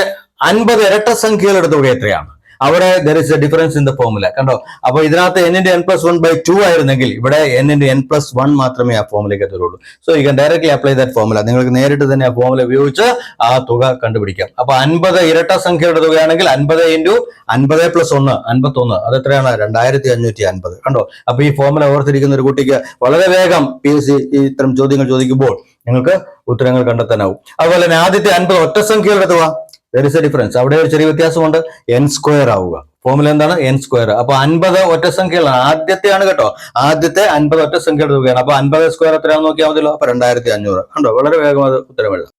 A: അൻപത് ഇരട്ട സംഖ്യകളുടെ തുക എത്രയാണ്? അവിടെ there is a difference in the formula കണ്ടോ? അപ്പൊ ഇതിനകത്ത് n into n plus one by two ആയിരുന്നെങ്കിൽ ഇവിടെ n into n plus one മാത്രമേ ആ ഫോമിലേക്ക് എത്തുള്ളൂ. So you can directly apply that formula നിങ്ങൾക്ക് നേരിട്ട് തന്നെ ആ ഫോമുല ഉപയോഗിച്ച് ആ തുക കണ്ടുപിടിക്കാം. അപ്പൊ അൻപത് ഇരട്ട സംഖ്യയുടെ തുകയാണെങ്കിൽ അൻപത് ഇന്റു അൻപത് പ്ലസ് ഒന്ന് അൻപത്തൊന്ന്. അത് എത്രയാണ്? രണ്ടായിരത്തി അഞ്ഞൂറ്റി അൻപത്. കണ്ടോ? അപ്പൊ ഈ ഫോമുല ഓർത്തിരിക്കുന്ന ഒരു കുട്ടിക്ക് വളരെ വേഗം പി എസ് സി ഇത്തരം ചോദ്യങ്ങൾ ചോദിക്കുമ്പോൾ നിങ്ങൾക്ക് ഉത്തരങ്ങൾ കണ്ടെത്താനാവും. അതുപോലെ തന്നെ ആദ്യത്തെ അൻപത് ഒറ്റ സംഖ്യകളുടെ തുക. ദർ ഇസ് എ ഡിഫറൻസ് അവിടെ ഒരു ചെറിയ വ്യത്യാസമുണ്ട്. എൻ സ്ക്വയർ ആവുക. ഫോമുല എന്താണ്? എൻ സ്ക്വയർ അപ്പൊ അൻപത് ഒറ്റ സംഖ്യകളാണ്. ആദ്യത്തെയാണ് കേട്ടോ. ആദ്യത്തെ അൻപത് ഒറ്റ സംഖ്യയുടെ തുകയാണ് അപ്പൊ അൻപത് സ്ക്വയർ എത്രയാണെന്ന് നോക്കിയാൽ മതിയല്ലോ? അപ്പൊ രണ്ടായിരത്തി അഞ്ഞൂറ് കണ്ടോ? വളരെ വേഗം അത് ഉത്തരം എഴുതാം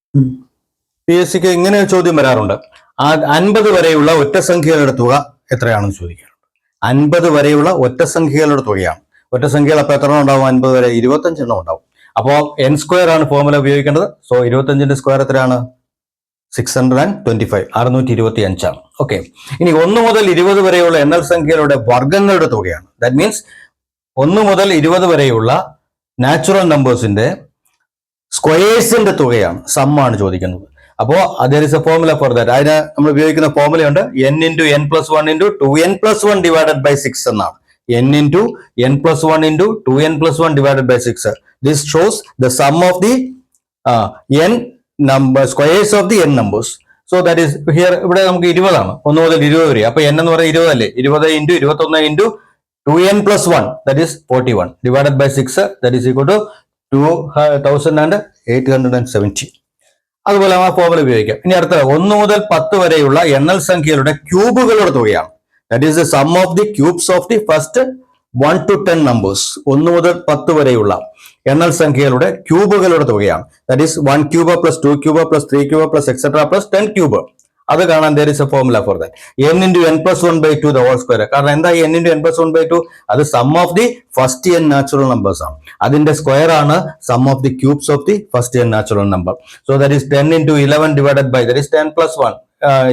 A: പി എസ് സിക്ക് ഇങ്ങനെ ചോദ്യം വരാറുണ്ട്. ആ അൻപത് വരെയുള്ള ഒറ്റ സംഖ്യകളുടെ തുക എത്രയാണെന്ന് ചോദിക്കാറുണ്ട് അൻപത് വരെയുള്ള ഒറ്റ സംഖ്യകളുടെ തുകയാണ്. ഒറ്റ സംഖ്യകൾ അപ്പൊ എത്ര ഉണ്ടാവും? അൻപത് വരെ ഇരുപത്തഞ്ചെണ്ണം ഉണ്ടാവും. അപ്പോൾ എൻ സ്ക്വയർ ആണ് ഫോർമുല ഉപയോഗിക്കേണ്ടത്. സോ ഇരുപത്തഞ്ചിന്റെ സ്ക്വയർ എത്രയാണ്? Six hundred and twenty five അറുന്നൂറ്റി ഇരുപത്തി അഞ്ചാണ് ഓക്കെ ഇനി ഒന്ന് മുതൽ ഇരുപത് വരെയുള്ള എണ്ണൽ സംഖ്യകളുടെ വർഗങ്ങളുടെ തുകയാണ്. ദാറ്റ് മീൻസ് ഒന്ന് മുതൽ ഇരുപത് വരെയുള്ള നാച്ചുറൽ നമ്പേഴ്സിന്റെ സ്ക്വയേഴ്സിന്റെ തുകയാണ് സമ്മാണ് ചോദിക്കുന്നത്. അപ്പോൾ there is a formula for that അതിന് നമ്മൾ ഉപയോഗിക്കുന്ന ഫോർമുലയുണ്ട് n into n plus one into two n plus one divided by six എന്നാണ്. N into n plus one into two n plus one divided by six this shows the sum of the n number squares of the n numbers so that is here ഇവിടെ നമുക്ക് ഇരുപതാണ്. ഒന്ന് മുതൽ ഇരുപത് വരെ. അപ്പൊ N എന്ന് പറയുന്നത് ഇരുപതല്ലേ? ഇരുപത് ഇന്റു ഇരുപത്തൊന്ന് into two n plus one that is forty one divided by six that is equal to two thousand and eight hundred and seventy അതുപോലെ ആ ഫോമുല ഉപയോഗിക്കാം. ഇനി അടുത്ത ഒന്ന് മുതൽ പത്ത് വരെയുള്ള എണ്ണൽ സംഖ്യകളുടെ ക്യൂബുകളുടെ തുകയാണ്. That is the sum of the cubes of the first one to ten numbers ഒന്ന് മുതൽ പത്ത് വരെയുള്ള എണ്ണൽ സംഖ്യകളുടെ ക്യൂബുകളുടെ തുകയാണ്. That is one cube plus two cube plus three cube plus etcetera plus ten cube അത് കാണാൻ there is a formula for that n into n plus one by two the whole square കാരണം എന്താ n into n plus one by two അത് sum of the first n natural numbers ആണ്. അതിന്റെ square ആണ് sum of the cubes of the first n natural number so that is ten into eleven divided by there is ten plus one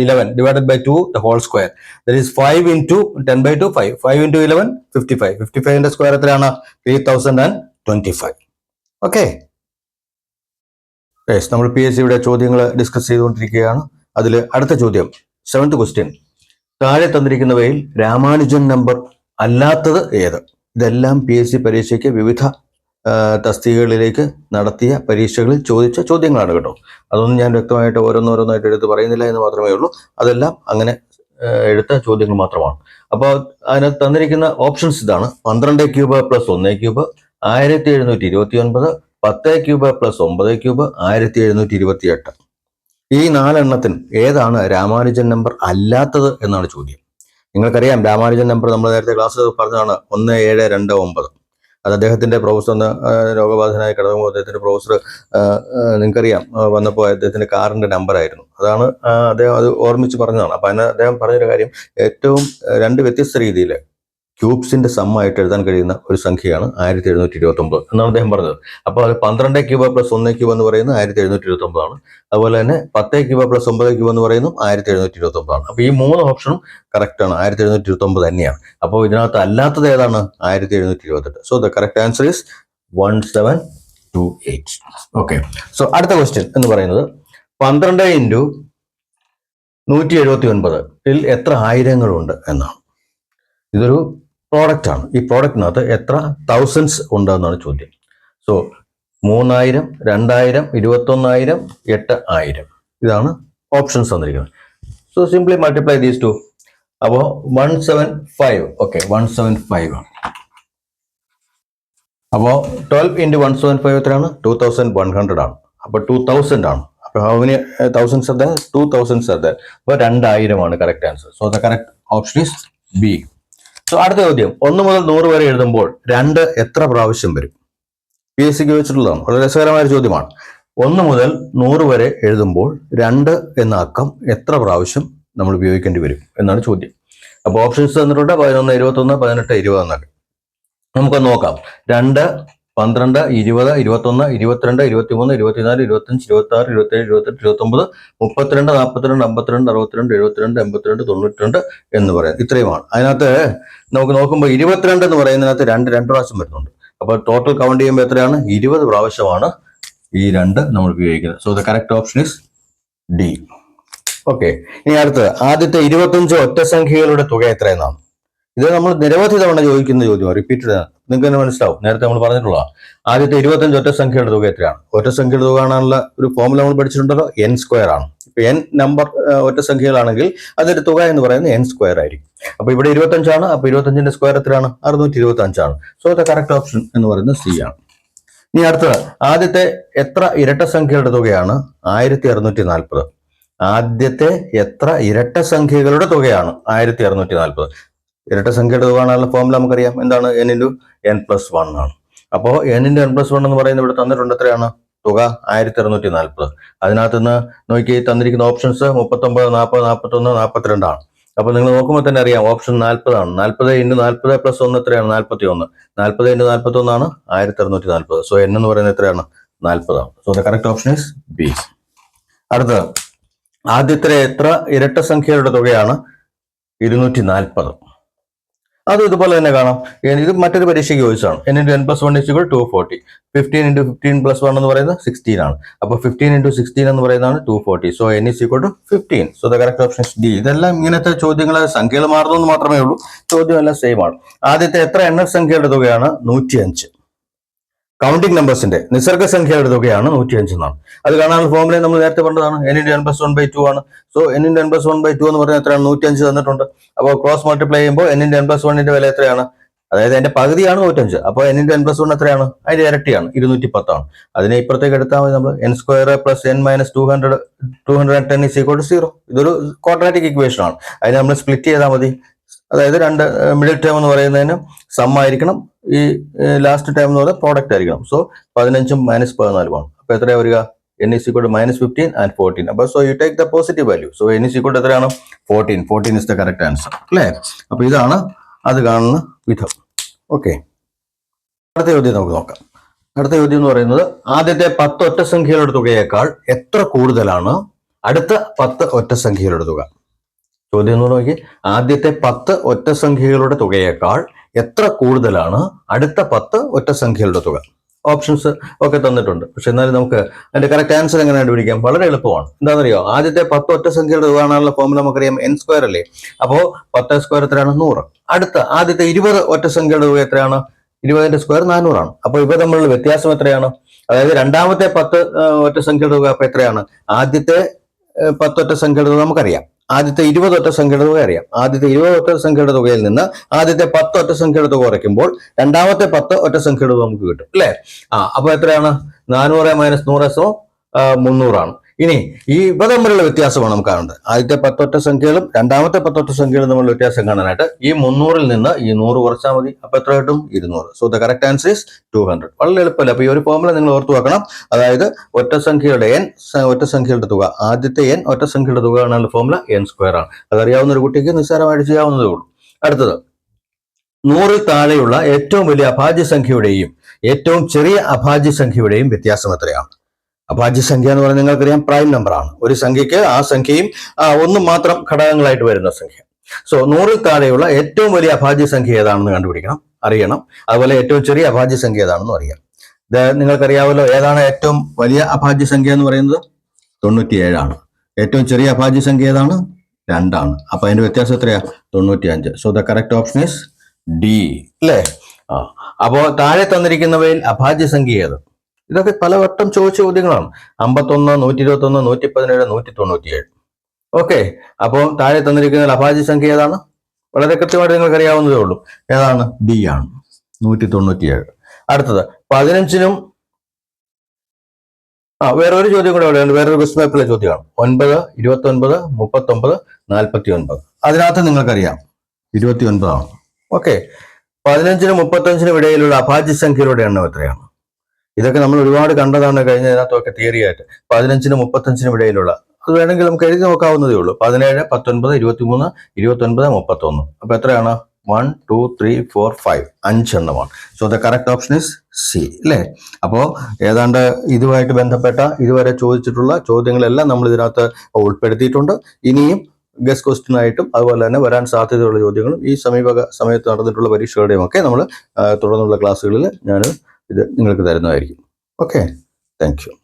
A: eleven divided by two the whole square that is five into ten by two five five into eleven fifty five fifty ഫൈവിന്റെ square എത്രയാണ്? Three thousand and twenty five okay നമ്മൾ P S സിയുടെ ചോദ്യങ്ങൾ discuss ചെയ്തുകൊണ്ടിരിക്കുകയാണ്. അതിൽ അടുത്ത ചോദ്യം seventh question താഴെ തന്നിരിക്കുന്നവയിൽ രാമാനുജൻ നമ്പർ അല്ലാത്തത് ഏത്? ഇതെല്ലാം പി എസ് സി പരീക്ഷയ്ക്ക് വിവിധ തസ്തികകളിലേക്ക് നടത്തിയ പരീക്ഷകളിൽ ചോദിച്ച ചോദ്യങ്ങളാണ് കേട്ടോ. അതൊന്നും ഞാൻ വ്യക്തമായിട്ട് ഓരോന്നോരോന്നായിട്ട് എടുത്ത് പറയുന്നില്ല എന്ന് മാത്രമേ ഉള്ളൂ. അതെല്ലാം അങ്ങനെ എടുത്ത ചോദ്യങ്ങൾ മാത്രമാണ്. അപ്പോൾ അതിനകത്ത് തന്നിരിക്കുന്ന ഓപ്ഷൻസ് ഇതാണ്. പന്ത്രണ്ട് ക്യൂബ് പ്ലസ് ഒന്ന് ക്യൂബ് ആയിരത്തി എഴുന്നൂറ്റി ഇരുപത്തി ഒൻപത് പത്ത് ക്യൂബ് പ്ലസ് ഒമ്പത് ക്യൂബ് ആയിരത്തി എഴുന്നൂറ്റി ഇരുപത്തി എട്ട് ഈ നാലെണ്ണത്തിന് ഏതാണ് രാമാനുജൻ നമ്പർ അല്ലാത്തത് എന്നാണ് ചോദ്യം. നിങ്ങൾക്കറിയാം രാമാനുജൻ നമ്പർ നമ്മൾ നേരത്തെ ക്ലാസ് പറഞ്ഞതാണ് ഒന്ന് ഏഴ് രണ്ട് ഒമ്പത്. അത് അദ്ദേഹത്തിന്റെ പ്രൊഫസർ രോഗബാധിതനായി കിടക്കുമ്പോൾ അദ്ദേഹത്തിന്റെ പ്രൊഫസർ നിങ്ങൾക്കറിയാം വന്നപ്പോൾ അദ്ദേഹത്തിന്റെ കാറിന്റെ നമ്പർ ആയിരുന്നു. അതാണ് അദ്ദേഹം അത് ഓർമ്മിച്ച് പറഞ്ഞതാണ്. അപ്പൊ അതിന് അദ്ദേഹം പറഞ്ഞൊരു കാര്യം ഏറ്റവും രണ്ട് വ്യത്യസ്ത രീതിയിൽ ക്യൂബ്സിന്റെ സമ്മായിട്ട് എഴുതാൻ കഴിയുന്ന ഒരു സംഖ്യയാണ് ആയിരത്തി എഴുന്നൂറ്റി ഇരുപത്തി ഒമ്പത് എന്നാണ് അദ്ദേഹം പറഞ്ഞത്. അപ്പോൾ അത് പന്ത്രണ്ട് ക്യൂബ് പ്ലസ് ഒന്ന് ക്യൂബ് എന്ന് പറയുന്നത് ആയിരത്തി എഴുന്നൂറ്റി ഇരുപത്തി ഒമ്പതാണ് അതുപോലെ തന്നെ പത്ത് ക്യൂബ് പ്ലസ് ഒമ്പത് ക്യൂബ് എന്ന് പറയുന്നത് ആയിരത്തി എഴുന്നൂറ്റി ഇരുപത്തി ഒമ്പതാണ് അപ്പോൾ ഈ മൂന്ന് ഓപ്ഷനും കറക്റ്റ് ആണ്. ആയിരത്തി എഴുന്നൂറ്റി ഇരുപത്തി ഒമ്പത് തന്നെയാണ്. അപ്പോൾ ഇതിനകത്ത് അല്ലാത്തത് ഏതാണ്? ആയിരത്തി എഴുന്നൂറ്റി ഇരുപത്തെട്ട് so the correct answer is one seven two eight okay so അടുത്ത ക്വസ്റ്റ്യൻ എന്ന് പറയുന്നത് പന്ത്രണ്ട് ഇന്റു നൂറ്റി എഴുപത്തി ഒൻപതിൽ എത്ര ആയിരങ്ങളുണ്ട് എന്നാണ്. ഇതൊരു പ്രോഡക്റ്റ് ആണ്. ഈ പ്രോഡക്റ്റിനകത്ത് എത്ര തൗസൻഡ്സ് ഉണ്ടെന്നാണ് ചോദ്യം. സോ മൂന്നായിരം രണ്ടായിരം ഇരുപത്തൊന്നായിരം എട്ട് ആയിരം. ഇതാണ് ഓപ്ഷൻസ് തന്നിരിക്കുന്നത്. So simply multiply these two അപ്പോൾ one seven five okay one seven five ആണ് അപ്പോൾ twelve into one seven five എത്രയാണ്? ടു തൗസൻഡ് വൺ ഹൺഡ്രഡ് ആണ്. അപ്പോൾ ടു തൗസൻഡ് ആണ്. അപ്പോൾ how many thousands are there two thousands are there അപ്പോൾ രണ്ടായിരമാണ് correct answer so the correct option is B so അടുത്ത ചോദ്യം. ഒന്ന് മുതൽ നൂറ് വരെ എഴുതുമ്പോൾ രണ്ട് എത്ര പ്രാവശ്യം വരും? പി എസ് സിക്ക് വെച്ചിട്ടുള്ളതാണ്. വളരെ രസകരമായ ചോദ്യമാണ്. ഒന്ന് മുതൽ നൂറ് വരെ എഴുതുമ്പോൾ രണ്ട് എന്ന അക്കം എത്ര പ്രാവശ്യം നമ്മൾ ഉപയോഗിക്കേണ്ടി വരും എന്നാണ് ചോദ്യം. അപ്പോൾ ഓപ്ഷൻസ് തന്നിട്ടുണ്ട്. പതിനൊന്ന് ഇരുപത്തൊന്ന് പതിനെട്ട് ഇരുപത് എന്നൊക്കെ നമുക്ക് നോക്കാം. രണ്ട് പന്ത്രണ്ട് ഇരുപത് ഇരുപത്തൊന്ന് ഇരുപത്തിരണ്ട് ഇരുപത്തിമൂന്ന് ഇരുപത്തിനാല് ഇരുപത്തഞ്ച് ഇരുപത്തി ആറ് ഇരുപത്തേഴ് ഇരുപത്തെട്ട് ഇരുപത്തൊമ്പത് മുപ്പത്തിരണ്ട് നാൽപ്പത്തിരണ്ട് അമ്പത്തിരണ്ട് അറുപത്തിരണ്ട് എഴുപത്തിരണ്ട് എൺപത്തിരണ്ട് തൊണ്ണൂറ്റിരണ്ട് എന്ന് പറയാം. ഇത്രയുമാണ്. അതിനകത്ത് നമുക്ക് നോക്കുമ്പോൾ ഇരുപത്തിരണ്ട് എന്ന് പറയുന്നതിനകത്ത് രണ്ട് രണ്ട് പ്രാവശ്യം വരുന്നുണ്ട്. അപ്പോൾ ടോട്ടൽ കൗണ്ട് ചെയ്യുമ്പോൾ എത്രയാണ്? ഇരുപത് പ്രാവശ്യമാണ് ഈ രണ്ട് നമ്മൾ ഉപയോഗിക്കുന്നത്. So the correct option is D okay ഇനി അടുത്തത്. ആദ്യത്തെ ഇരുപത്തഞ്ച് ഒറ്റ സംഖ്യകളുടെ തുക എത്രയെന്നാണ്. ഇത് നമ്മൾ നിരവധി തവണ ചോദിക്കുന്ന ചോദ്യമാണ്. റിപ്പീറ്റഡ് നിങ്ങൾക്ക് തന്നെ മനസ്സിലാവും. നേരത്തെ നമ്മൾ പറഞ്ഞിട്ടുള്ള ആദ്യത്തെ ഇരുപത്തഞ്ച് ഒറ്റ സംഖ്യയുടെ തുക എത്രയാണ്? ഒറ്റ സംഖ്യയുടെ തുക കാണാനുള്ള ഒരു ഫോമുല നമ്മൾ പഠിച്ചിട്ടുണ്ടല്ലോ എൻ സ്ക്വയർ ആണ്. ഇപ്പൊ എൻ നമ്പർ ഒറ്റ സംഖ്യകളാണെങ്കിൽ അതിന്റെ തുക എന്ന് പറയുന്നത് എൻ സ്ക്വയർ ആയിരിക്കും. അപ്പൊ ഇവിടെ ഇരുപത്തഞ്ചാണ് അപ്പൊ ഇരുപത്തഞ്ചിന്റെ സ്ക്വയർ എത്രയാണ്? അറുന്നൂറ്റി ഇരുപത്തി അഞ്ചാണ് സോ ദ കറക്റ്റ് ഓപ്ഷൻ എന്ന് പറയുന്നത് സി ആണ്. ഇനി അടുത്തത് ആദ്യത്തെ എത്ര ഇരട്ട സംഖ്യകളുടെ തുകയാണ്? ആയിരത്തി അറുന്നൂറ്റി നാൽപ്പത് ആദ്യത്തെ എത്ര ഇരട്ട സംഖ്യകളുടെ തുകയാണ്? ആയിരത്തി അറുന്നൂറ്റി നാൽപ്പത് ഇരട്ട സംഖ്യയുടെ തുക ഫോമിൽ നമുക്കറിയാം. എന്താണ്? N into n plus one ആണ്. അപ്പോൾ n into n plus one എന്ന് പറയുന്നത് ഇവിടെ തന്നിട്ടുണ്ട് എത്രയാണ്? തുക ആയിരത്തി അറുന്നൂറ്റി നാൽപ്പത് അതിനകത്ത് നിന്ന് നോക്കി തന്നിരിക്കുന്ന ഓപ്ഷൻസ് മുപ്പത്തൊമ്പത് നാൽപ്പത് നാൽപ്പത്തൊന്ന് നാൽപ്പത്തിരണ്ടാണ് അപ്പോൾ നിങ്ങൾ നോക്കുമ്പോൾ തന്നെ അറിയാം ഓപ്ഷൻ നാൽപ്പതാണ് നാൽപ്പത് ഇന്റു നാൽപ്പത് പ്ലസ് ഒന്ന് എത്രയാണ്? നാൽപ്പത്തി ഒന്ന് നാൽപ്പത് ഇന്റു നാൽപ്പത്തി ഒന്നാണ് ആയിരത്തി അറുന്നൂറ്റി നാൽപ്പത് സോ എൻ എന്ന് പറയുന്നത് എത്രയാണ്? നാൽപ്പതാണ് so the correct option is B അടുത്തത് ആദ്യത്തെ എത്ര ഇരട്ട സംഖ്യയുടെ തുകയാണ്? ഇരുന്നൂറ്റി നാൽപ്പത് അത് ഇതുപോലെ തന്നെ കാണാം. ഇത് മറ്റൊരു പരീക്ഷയ്ക്ക് ചോദിച്ചതാണ്. N into n plus one ഇസ്റ്റുകൾ two forty fifteen into fifteen plus one എന്ന് പറയുന്നത് സിക്സ്റ്റീൻ ആണ്. അപ്പോൾ ഫിഫ്റ്റീൻ ഇന്റു സിക്സ്റ്റീൻ എന്ന് പറയുന്നതാണ് two forty so n is equal to fifteen so the correct option D ഇതെല്ലാം ഇങ്ങനത്തെ ചോദ്യങ്ങൾ സംഖ്യകൾ മാറുന്നു മാത്രമേ ഉള്ളൂ. ചോദ്യം എല്ലാം സെയിം ആണ്. ആദ്യത്തെ എത്ര എണ്ണ സംഖ്യയുടെ തുകയാണ്? നൂറ്റി കൗണ്ടിങ് നമ്പേഴ്സിന്റെ നിസർഗ സംഖ്യയുടെ തുകയാണ് നൂറ്റി അഞ്ച് എന്നാണ്. അത് കാണാനുള്ള ഫോമിലെ നമ്മൾ നേരത്തെ പറഞ്ഞതാണ്. N into n plus one by two ആണ്. So n into n plus one by two എന്ന് പറഞ്ഞാൽ എത്രയാണ്? നൂറ്റി അഞ്ച് തന്നിട്ടുണ്ട്. അപ്പോൾ ക്രോസ് മൾട്ടിപ്ലൈ ചെയ്യുമ്പോൾ എൻ ഇന്റു എൻ പ്ലസ് വണ്ണിന്റെ വില എത്രയാണ്? അതായത് അതിന്റെ പകുതിയാണ് നൂറ്റഞ്ച് അപ്പോൾ n into n plus one എത്രയാണ്? അതിന്റെ ഇരട്ടിയാണ്. ഇരുന്നൂറ്റി പത്താണ് അതിനെ ഇപ്പുറത്തേക്ക് എടുത്താൽ മതി നമ്മൾ n square plus n minus two hundred two hundred and ten is equal to zero ഇതൊരു ക്വാഡ്രാറ്റിക് ഇക്വേഷൻ ആണ്. അതിനെ നമ്മൾ സ്പ്ലിറ്റ് ചെയ്താൽ മതി. അതായത് രണ്ട് മിഡിൽ ടേം എന്ന് പറയുന്നതിന് സം ആയിരിക്കണം. ഈ ലാസ്റ്റ് ടേം എന്ന് പറയുന്നത് പ്രോഡക്റ്റ് ആയിരിക്കണം. സോ പതിനഞ്ചും മൈനസ് പതിനാലുമാണ് അപ്പൊ എത്രയാ വരിക? N is equal minus fifteen and fourteen അപ്പൊ so you take the positive value so n is equal എത്രയാണ്? Fourteen fourteen is the correct answer അല്ലേ? അപ്പൊ ഇതാണ് അത് കാണുന്ന വിധം. ഓക്കെ അടുത്ത ചോദ്യം നമുക്ക് നോക്കാം. അടുത്ത ചോദ്യം എന്ന് പറയുന്നത് ആദ്യത്തെ പത്ത് ഒറ്റ സംഖ്യകളുടെ തുകയേക്കാൾ എത്ര കൂടുതലാണ്? അടുത്ത പത്ത് ഒറ്റ സംഖ്യകളുടെ തുക. ചോദ്യം എന്ന് നോക്കി. ആദ്യത്തെ പത്ത് ഒറ്റ സംഖ്യകളുടെ തുകയേക്കാൾ എത്ര കൂടുതലാണ് അടുത്ത പത്ത് ഒറ്റ സംഖ്യകളുടെ തുക? ഓപ്ഷൻസ് ഒക്കെ തന്നിട്ടുണ്ട്. പക്ഷെ എന്നാലും നമുക്ക് അതിന്റെ കറക്റ്റ് ആൻസർ എങ്ങനെ കണ്ടുപിടിക്കാം? വളരെ എളുപ്പമാണ്. എന്താണെന്നറിയോ? ആദ്യത്തെ പത്ത് ഒറ്റ സംഖ്യയുടെ തുക ഫോമിൽ നമുക്കറിയാം. എൻ സ്ക്വയർ അല്ലേ? അപ്പോ പത്ത് സ്ക്വയർ എത്രയാണ്? നൂറ്. അടുത്ത ആദ്യത്തെ ഇരുപത് ഒറ്റ സംഖ്യയുടെ തുക എത്രയാണ്? ഇരുപതിന്റെ സ്ക്വയർ നാനൂറാണ്. അപ്പൊ ഇവ തമ്മിലുള്ള വ്യത്യാസം എത്രയാണ്? അതായത് രണ്ടാമത്തെ പത്ത് ഒറ്റ സംഖ്യയുടെ തുക എത്രയാണ്? ആദ്യത്തെ പത്തൊറ്റ സംഖ്യയുടെ തുക നമുക്കറിയാം. ആദ്യത്തെ ഇരുപത് ഒറ്റ സംഖ്യയുടെ തുക അറിയാം. ആദ്യത്തെ ഇരുപത് ഒറ്റ സംഖ്യയുടെ തുകയിൽ നിന്ന് ആദ്യത്തെ പത്ത് ഒറ്റ സംഖ്യയുടെ തുക കുറയ്ക്കുമ്പോൾ രണ്ടാമത്തെ പത്ത് ഒറ്റ സംഖ്യയുടെ നമുക്ക് കിട്ടും. അല്ലേ? ആ അപ്പൊ എത്രയാണ്? നാനൂറ് മൈനസ് നൂറ് സോ മുന്നൂറാണ്. ഇനി ഈ ഇവ തമ്മിലുള്ള വ്യത്യാസമാണ് നമുക്ക് കാണേണ്ടത്. ആദ്യത്തെ പത്തൊറ്റ സംഖ്യകളും രണ്ടാമത്തെ പത്തൊറ്റ സംഖ്യകളും തമ്മിലുള്ള വ്യത്യാസം കാണാനായിട്ട് ഈ മുന്നൂറിൽ നിന്ന് ഈ നൂറ് കുറച്ചാൽ മതി. അപ്പൊ എത്ര കിട്ടും? ഇരുന്നൂറ്. So the correct answer is two hundred വളരെ എളുപ്പമല്ല? അപ്പൊ ഈ ഒരു ഫോമുല നിങ്ങൾ ഓർത്തു വെക്കണം. അതായത് ഒറ്റ സംഖ്യയുടെ എൻ ഒറ്റ സംഖ്യയുടെ തുക. ആദ്യത്തെ എൻ ഒറ്റ സംഖ്യയുടെ തുക കാണാനുള്ള ഫോമുല എൻ സ്ക്വയർ ആണ്. അതറിയാവുന്ന ഒരു കുട്ടിക്ക് നിസ്സാരമായിട്ട് ചെയ്യാവുന്നതേ ഉള്ളൂ. അടുത്തത്. നൂറിൽ താഴെയുള്ള ഏറ്റവും വലിയ അഭാജ്യ സംഖ്യയുടെയും ഏറ്റവും ചെറിയ അഭാജ്യ സംഖ്യയുടെയും വ്യത്യാസം എത്രയാണ്? അഭാജ്യ സംഖ്യ എന്ന് പറഞ്ഞാൽ നിങ്ങൾക്കറിയാം പ്രൈം നമ്പർ ആണ്. ഒരു സംഖ്യയ്ക്ക് ആ സംഖ്യയും ഒന്നും മാത്രം ഘടകങ്ങളായിട്ട് വരുന്ന സംഖ്യ. സോ നൂറിൽ താഴെയുള്ള ഏറ്റവും വലിയ അഭാജ്യ സംഖ്യ ഏതാണെന്ന് കണ്ടുപിടിക്കണം അറിയണം. അതുപോലെ ഏറ്റവും ചെറിയ അഭാജ്യ സംഖ്യ ഏതാണെന്നും അറിയാം. ഇത് നിങ്ങൾക്കറിയാമല്ലോ ഏതാണ് ഏറ്റവും വലിയ അഭാജ്യ സംഖ്യ എന്ന് പറയുന്നത്? തൊണ്ണൂറ്റിയേഴാണ് ഏറ്റവും ചെറിയ അഭാജ്യ സംഖ്യ ഏതാണ്? രണ്ടാണ്. അപ്പൊ അതിന്റെ വ്യത്യാസം എത്രയാ? തൊണ്ണൂറ്റി അഞ്ച് so the correct option is D അല്ലേ ആ. അപ്പോ താഴെ തന്നിരിക്കുന്നവയിൽ അഭാജ്യ സംഖ്യ ഏത്? ഇതൊക്കെ പലവട്ടം ചോദിച്ച ചോദ്യങ്ങളാണ്. അമ്പത്തൊന്ന് നൂറ്റി ഇരുപത്തി ഒന്ന് നൂറ്റി പതിനേഴ് നൂറ്റി തൊണ്ണൂറ്റിയേഴ് ഓക്കെ. അപ്പോൾ താഴെ തന്നിരിക്കുന്ന അഭാജ്യ സംഖ്യ ഏതാണ്? വളരെ കൃത്യമായിട്ട് നിങ്ങൾക്ക് അറിയാവുന്നതേ ഉള്ളൂ. ഏതാണ്? ബി ആണ്. നൂറ്റി തൊണ്ണൂറ്റിയേഴ് അടുത്തത് പതിനഞ്ചിനും ആ വേറൊരു ചോദ്യം കൂടെ അവിടെയുണ്ട്. വേറൊരു ക്വസ്റ്റ് പേപ്പറിലെ ചോദ്യമാണ്. ഒൻപത് ഇരുപത്തി ഒൻപത് മുപ്പത്തി ഒമ്പത് നാൽപ്പത്തി ഒൻപത് അതിനകത്ത് നിങ്ങൾക്കറിയാം. ഇരുപത്തി ഒൻപതാണ് ഓക്കെ. പതിനഞ്ചിനും മുപ്പത്തഞ്ചിനും ഇടയിലുള്ള അഭാജ്യ സംഖ്യയുടെ എണ്ണം എത്രയാണ്? ഇതൊക്കെ നമ്മൾ ഒരുപാട് കണ്ടതാണ് കഴിഞ്ഞ ഇതിനകത്തൊക്കെ തിയറി ആയിട്ട് പതിനഞ്ചിനും മുപ്പത്തഞ്ചിനും ഇടയിലുള്ള. അത് വേണമെങ്കിൽ നമുക്ക് എഴുതി നോക്കാവുന്നതേ ഉള്ളൂ. പതിനേഴ് പത്തൊൻപത് ഇരുപത്തി മൂന്ന് ഇരുപത്തി ഒൻപത് മുപ്പത്തി ഒന്ന് അപ്പൊ എത്രയാണ്? One two three four five. അഞ്ചെണ്ണമാണ്. So the correct option is C അല്ലേ അപ്പോൾ ഏതാണ്ട് ഇതുമായിട്ട് ബന്ധപ്പെട്ട ഇതുവരെ ചോദിച്ചിട്ടുള്ള ചോദ്യങ്ങളെല്ലാം നമ്മൾ ഇതിനകത്ത് ഉൾപ്പെടുത്തിയിട്ടുണ്ട്. ഇനിയും ഗസ്റ്റ് ക്വസ്റ്റ്യൻ ആയിട്ടും അതുപോലെ തന്നെ വരാൻ സാധ്യതയുള്ള ചോദ്യങ്ങളും ഈ സമീപ സമയത്ത് നടന്നിട്ടുള്ള പരീക്ഷകളുടെയും ഒക്കെ നമ്മൾ തുടർന്നുള്ള ക്ലാസ്സുകളിൽ ഞാൻ ഇത് നിങ്ങൾക്ക് തരുന്നതായിരിക്കും. Okay thank you